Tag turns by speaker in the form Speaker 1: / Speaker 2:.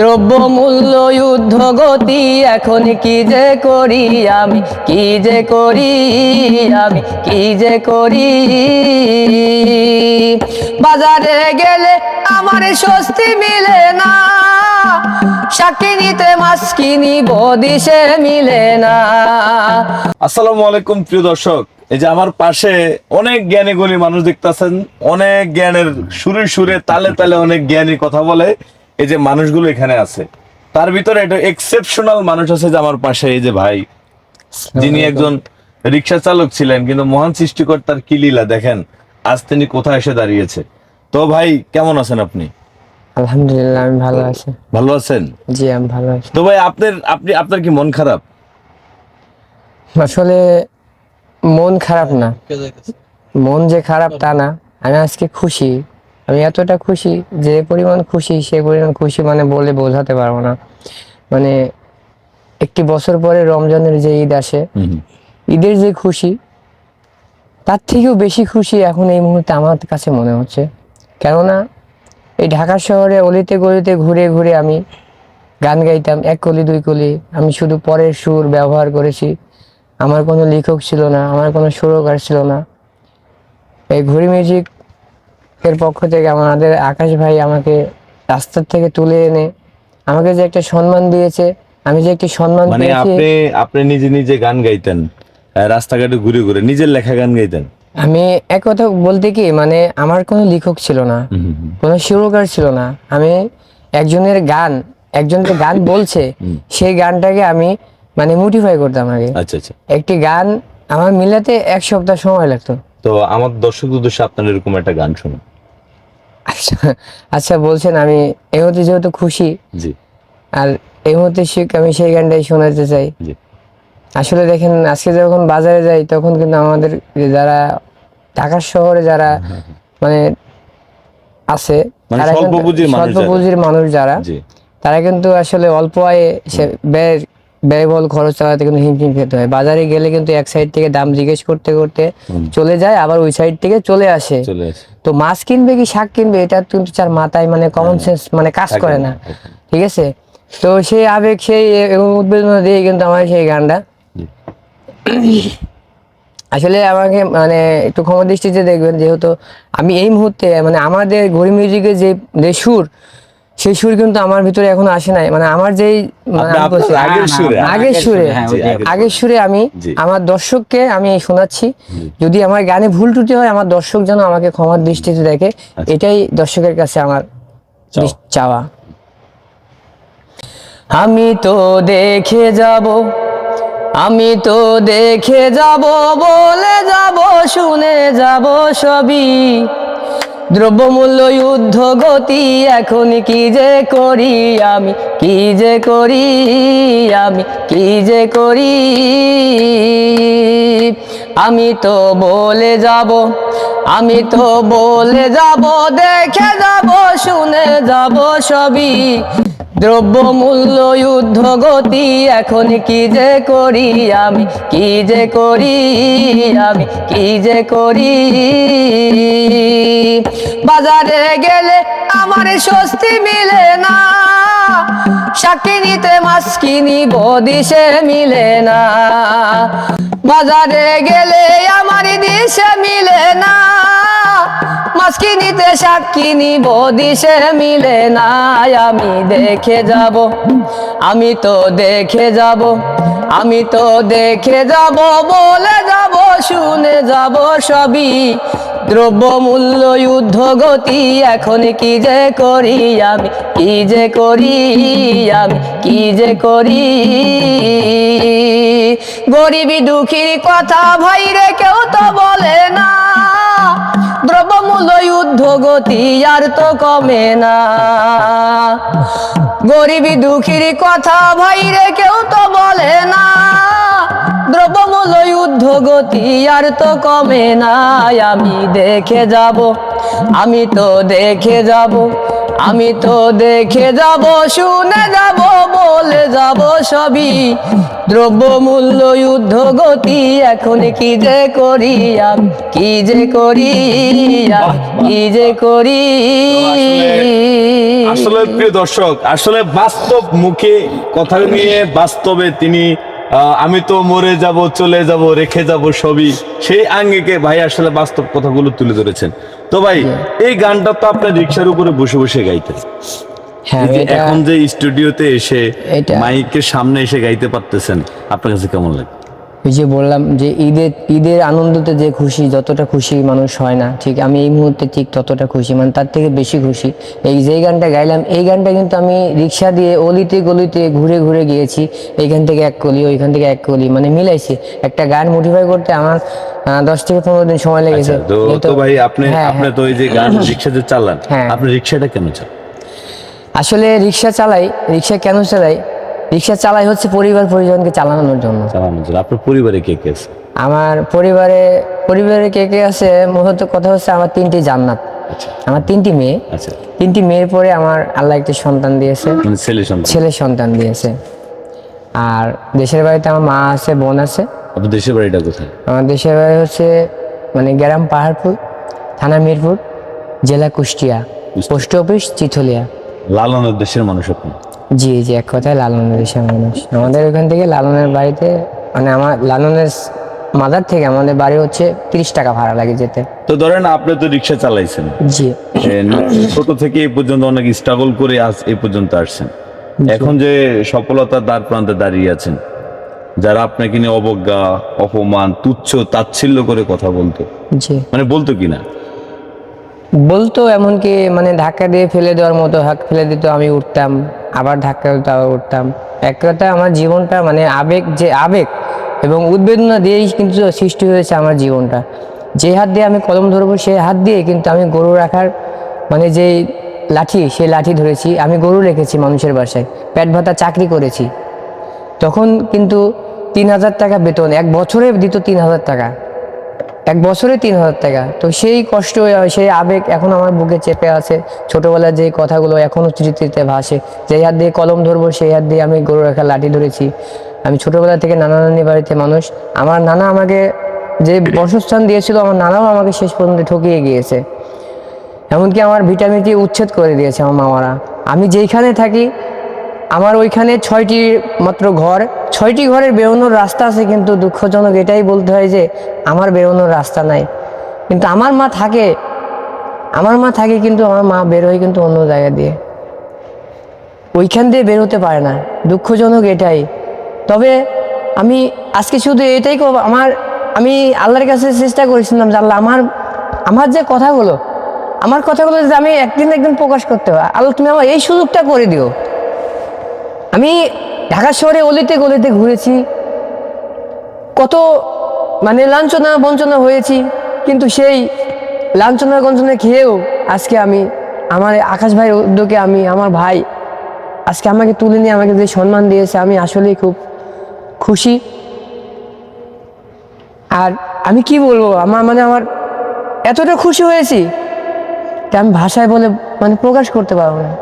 Speaker 1: দ্রব্য মূল্য যুদ্ধ গতি এখন কি যে করি আমি? কি যে করি আমি? কি যে করি? বাজারে গেলে আমার স্বস্তি মিলে না। মাছ কিনি বদিসে মিলে না।
Speaker 2: আসসালামু আলাইকুম, প্রিয় দর্শক। এই যে আমার পাশে অনেক জ্ঞানী গুণী মানুষ দেখতেছেন, অনেক জ্ঞানের সুরে সুরে, তালে তালে অনেক জ্ঞানী কথা বলে। এই যে মানুষগুলো এখানে আছে তার ভিতরে একটা এক্সেপশনাল মানুষ আছে যে আমার পাশে এই যে ভাই যিনি একজন রিক্সা চালক ছিলেন কিন্তু মহান সৃষ্টিকর্তার কি লীলা দেখেন আজ তিনি কোথায় এসে দাঁড়িয়েছে। তো ভাই কেমন আছেন আপনি?
Speaker 1: আলহামদুলিল্লাহ আমি ভালো আছি।
Speaker 2: ভালো আছেন?
Speaker 1: জি আমি ভালো আছি।
Speaker 2: তো ভাই আপনার আপনি আপনার কি মন খারাপ?
Speaker 1: আসলে মন খারাপ না। মন যে খারাপ তা না আমি আজকে খুশি। আমি এতটা খুশি যে পরিমাণ খুশি সে পরিমাণ খুশি মানে বলে বোঝাতে পারব না। মানে একটি বছর পরে রমজানের যে ঈদ আসে ঈদের যে খুশি তার থেকেও বেশি খুশি এখন এই মুহূর্তে আমার কাছে মনে হচ্ছে। কেননা এই ঢাকা শহরে অলিতে গলিতে ঘুরে ঘুরে আমি গান গাইতাম এক কলি দুই কলি। আমি শুধু পরের সুর ব্যবহার করেছি। আমার কোনো লেখক ছিল না আমার কোনো সুরকার ছিল না। এই ঘুরি মিউজিক এর পক্ষ থেকে আমাদের আকাশ ভাই আমাকে রাস্তার থেকে তুলে এনে আমাকে যে একটা সম্মান দিয়েছে আমি যে একটি সম্মান
Speaker 2: মানে আপনি আপনি নিজে নিজে গান গাইতেন রাস্তাঘাটে ঘুরে ঘুরে নিজের লেখা গান গাইতেন?
Speaker 1: আমি এক কথা বলতে কি মানে আমার কোনো লেখক ছিল না কোনো সুরকার ছিল না। আমি একজনের গান একজনকে গান বলছে সেই গানটাকে আমি মানে মোটিফাই করতাম আগে।
Speaker 2: আচ্ছা আচ্ছা।
Speaker 1: একটি গান আমার মিলাতে এক সপ্তাহ সময় লাগতো।
Speaker 2: তো আমার দর্শক উদ্দেশ্যে আপনার এরকম একটা গান শুনুন।
Speaker 1: আচ্ছা আচ্ছা বলছেন আমি এই মুহূর্তে যেহেতু খুশি
Speaker 2: জি।
Speaker 1: আর এই মুহূর্তে শিখ আমি সেই গানটাই শোনাতে চাই।
Speaker 2: জি।
Speaker 1: আসলে দেখেন আজকে যখন বাজারে যাই তখন কিন্তু আমাদের যারা ঢাকা শহরে যারা মানে আছে
Speaker 2: মানে স্বল্প পুঁজির মানুষ যারা।
Speaker 1: তারা কিন্তু আসলে অল্প আয়ে সে ব্যয় ব্যয়বহুল খরচ চালাতে কিন্তু হিমশিম খেতে হয়। বাজারে গেলে কিন্তু এক সাইড থেকে দাম জিজ্ঞেস করতে করতে চলে যায় আবার ওই সাইড থেকে চলে আসে। তো মাছ কিনবে কি শাক কিনবে এটা কিন্তু তার মাথায় মানে কমন সেন্স মানে কাজ করে
Speaker 2: না,
Speaker 1: ঠিক আছে? তো সেই আবেগ সেই উদ্বেদনা দিয়ে কিন্তু আমার সেই গানটা। আসলে আমাকে মানে একটু ক্ষমা দৃষ্টিতে দেখবেন যেহেতু আমি এই মুহূর্তে মানে আমাদের ঘড়ি মিউজিকের যে সুর সেই সুর কিন্তু আমার ভিতরে এখনও আসে নাই মানে আমার যেই মানে
Speaker 2: আগের সুরে,
Speaker 1: আগের
Speaker 3: হ্যাঁ।
Speaker 2: আগের
Speaker 1: সুরে আমি আমার দর্শককে আমি শোনাচ্ছি যদি আমার গানে ভুল ত্রুটি হয় আমার দর্শক যেন আমাকে ক্ষমার দৃষ্টিতে দেখে
Speaker 2: আচ্ছা।
Speaker 1: এটাই দর্শকের কাছে আমার।
Speaker 2: চাওয়া
Speaker 1: আমি তো দেখে যাব আমি তো দেখে যাব বলে যাব শুনে যাব সবই দ্রব্যমূল্য যুদ্ধ গতি এখন কি যে করি আমি? কি যে করি আমি? কি যে করি? আমি তো বলে যাব, আমি তো বলে যাব, দেখে যাব, শুনে যাব সবই। দ্রব্য মূল্য যুদ্ধ গতি এখন কি যে করি আমি? কি যে করি আমি? কি যে করি? বাজারে গেলে আমার স্বস্তি মিলে না। সাক্ষী নিতে মাছ কিনি বদিসে মিলে না। বাজারে গেলে আমার দিশে মিলে না। মাছ কিনিতে শাক কিনিব দিশে মিলে না আমি দেখে যাব। আমি তো দেখে যাব, আমি তো দেখে যাব, বলে যাব, শুনে যাব সবই। দ্রব্য মূল্য যুদ্ধ গতি, এখন কি যে করি আমি, কি যে করি আমি, কি যে করি। গরিবী দুঃখীর কথা ভাইরে কেউ তো বলে না। দ্রব্যমূল্য যুদ্ধ গতি আর তো কমে না। গরিবী দুঃখীর কথা ভাইরে কেউ তো বলে না। দ্রব্যমূল্য যুদ্ধ গতি আর তো কমে না আমি দেখে যাব, আমি তো দেখে যাব। আমি তো দেখে যাব, শুনে যাব, বলে যাব সবই। দ্রব্য মূল্য যুদ্ধ গতি, এখন কি যে করি কি যে করি কি যে করি।
Speaker 2: আসলে প্রিয় দর্শক, আসলে বাস্তব মুখে কথা নিয়ে বাস্তবে তিনি আমি তো মরে যাব চলে যাব রেখে যাব সবই। সেই আঙ্গিকে ভাই আসলে বাস্তব কথাগুলো তুলে ধরেছেন। তো ভাই এই গানটা তো আপনার রিক্সার উপরে বসে বসে গাইতেন।
Speaker 1: হ্যাঁ
Speaker 2: এখন যে স্টুডিওতে এসে মাইকের সামনে এসে গাইতে পারতেছেন আপনার কাছে কেমন লাগে?
Speaker 1: ওই যে বললাম যে ঈদের ঈদের আনন্দতে যে খুশি যতটা খুশি মানুষ হয় না ঠিক আমি এই মুহূর্তে ঠিক ততটা খুশি মানে তার থেকে বেশি খুশি। এই যে গানটা গাইলাম এই গানটা কিন্তু আমি রিক্সা দিয়ে অলিতে গলিতে ঘুরে ঘুরে গিয়েছি এইখান থেকে এক কলি ওইখান থেকে এক কলি মানে মিলাইছি। একটা গান মোটিফাই করতে আমার দশ থেকে পনেরো দিন সময় লেগেছে।
Speaker 2: আচ্ছা তো ভাই আপনি
Speaker 1: হ্যাঁ,
Speaker 2: আপনি
Speaker 1: হ্যাঁ।
Speaker 2: তো এই যে গান রিক্সা যে চালান
Speaker 1: হ্যাঁ।
Speaker 2: আপনি রিক্সাটা কেন চান
Speaker 1: আসলে রিক্সা চালাই রিক্সা কেন চালাই? রিক্সা চালাই হচ্ছে পরিবার পরিজনকে চালানোর জন্য।
Speaker 2: চালানোর জন্য। আপনার পরিবারে কে কে আছে?
Speaker 1: আমার পরিবারে পরিবারে কে কে আছে? মূলত কথা হচ্ছে আমার তিনটি জান্নাত।
Speaker 2: আচ্ছা।
Speaker 1: আমার তিনটি মেয়ে।
Speaker 2: আচ্ছা।
Speaker 1: তিনটি মেয়ের পরে আমার আল্লাহ একটি সন্তান দিয়েছে।
Speaker 2: মানে ছেলে সন্তান।
Speaker 1: ছেলে সন্তান দিয়েছে। আর দেশের বাড়িতে আমার মা আছে বোন আছে।
Speaker 2: আপনার দেশের বাড়িটা কোথায়?
Speaker 1: আমার দেশের বাড়ি হচ্ছে মানে গ্রাম পাহাড়পুর থানা মিরপুর জেলা কুষ্টিয়া পোস্ট অফিস চিথলিয়া।
Speaker 2: লালনের দেশের মানুষ আপনি?
Speaker 1: জি জি এক কথায় লালনের দেশের মানুষ। আমাদের ওখান থেকে লালনের বাড়িতে মানে আমার লালনের মাদার থেকে আমাদের বাড়ি হচ্ছে তিরিশ টাকা ভাড়া লাগে যেতে।
Speaker 2: তো ধরেন আপনি তো রিক্সা চালাইছেন।
Speaker 1: জি।
Speaker 2: ছোট থেকে এই পর্যন্ত অনেক স্ট্রাগল করে আজ এই পর্যন্ত আসছেন। এখন যে সফলতার দ্বার প্রান্তে দাঁড়িয়ে আছেন যারা আপনাকে নিয়ে অবজ্ঞা অপমান তুচ্ছ তাচ্ছিল্য করে কথা বলতো।
Speaker 1: জি।
Speaker 2: মানে বলতো কিনা?
Speaker 1: বলতো এমনকি মানে ধাক্কা দিয়ে ফেলে দেওয়ার মতো হাক ফেলে দিত আমি উঠতাম। আবার ধাক্কা দিত আবার উঠতাম। এক কথায় আমার জীবনটা মানে আবেগ যে আবেগ এবং উদ্বেদনা দিয়েই কিন্তু সৃষ্টি হয়েছে আমার জীবনটা। যে হাত দিয়ে আমি কলম ধরবো সেই হাত দিয়ে কিন্তু আমি গরু রাখার মানে যে লাঠি, সেই লাঠি ধরেছি। আমি গরু রেখেছি মানুষের বাসায়, পেট ভাতা চাকরি করেছি। তখন কিন্তু তিন হাজার টাকা বেতন, এক বছরে দিত তিন হাজার টাকা। এক বছরে তিন হাজার টাকা। তো সেই কষ্ট, সেই আবেগ এখন আমার বুকে চেপে আছে। ছোটবেলার যে কথাগুলো এখনও স্মৃতিতে ভাসে। যেই হাত দিয়ে কলম ধরবো, সেই হাত দিয়ে আমি গরু রাখা লাঠি ধরেছি। আমি ছোটবেলা থেকে নানা নানি বাড়িতে মানুষ। আমার নানা আমাকে যে বসস্থান দিয়েছিল, আমার নানাও আমাকে শেষ পর্যন্ত ঠকিয়ে গিয়েছে। এমনকি আমার ভিটামিনটি উচ্ছেদ করে দিয়েছে আমার মামারা। আমি যেইখানে থাকি, আমার ওইখানে ছয়টি মাত্র ঘর। ছয়টি ঘরের বেরোনোর রাস্তা আছে, কিন্তু দুঃখজনক এটাই বলতে হয় যে আমার বেরোনোর রাস্তা নাই। কিন্তু আমার মা থাকে। আমার মা থাকে কিন্তু আমার মা বেরোয় কিন্তু অন্য জায়গা দিয়ে। ওইখান দিয়ে বের হতে পারে না। দুঃখজনক এটাই। তবে আমি আজকে শুধু এটাই করব আমার, আমি আল্লাহর কাছে চেষ্টা করেছিলাম যে আল্লাহ আমার আমার যে কথাগুলো, আমার কথাগুলো যদি আমি একদিন একদিন প্রকাশ করতে হয় আল্লাহ তুমি আমার এই সুযোগটা করে দিও। আমি ঢাকা শহরে অলিতে গলিতে ঘুরেছি। কত মানে লাঞ্ছনা বঞ্চনা হয়েছি, কিন্তু সেই লাঞ্ছনা গঞ্চনা খেয়েও আজকে আমি আমার আকাশ ভাইয়ের উদ্যোগে আমি, আমার ভাই আজকে আমাকে তুলে নিয়ে আমাকে যে সম্মান দিয়েছে, আমি আসলেই খুব খুশি। আর আমি কি বলব, আমার মানে আমার এতটা খুশি হয়েছি যে আমি ভাষায় বলে মানে প্রকাশ করতে পারব না।